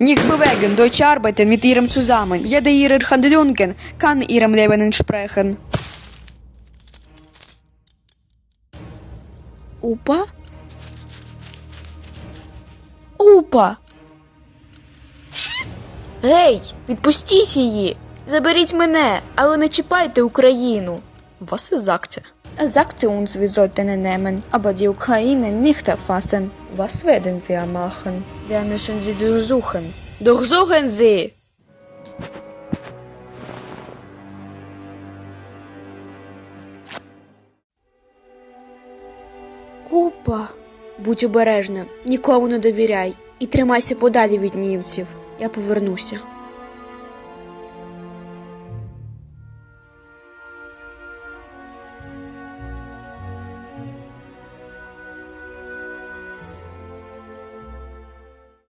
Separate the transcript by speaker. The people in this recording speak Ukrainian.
Speaker 1: Nicht bewegen, Deutsch arbeiten mit ihrem zusammen. Jeder ihrer Handlungen kann ihrem Leben entsprechen.
Speaker 2: Опа? Опа. Гей, відпустіть її! Заберіть мене, але не чіпайте Україну. Was sagte? Er sagte uns, wir sollten nehmen, aber die Ukraine nicht erfassen. Was werden wir machen? Wir müssen sie durchsuchen. Durchsuchen sie! Опа. Будь обережна, нікому не довіряй і тримайся подалі від німців. Я повернуся.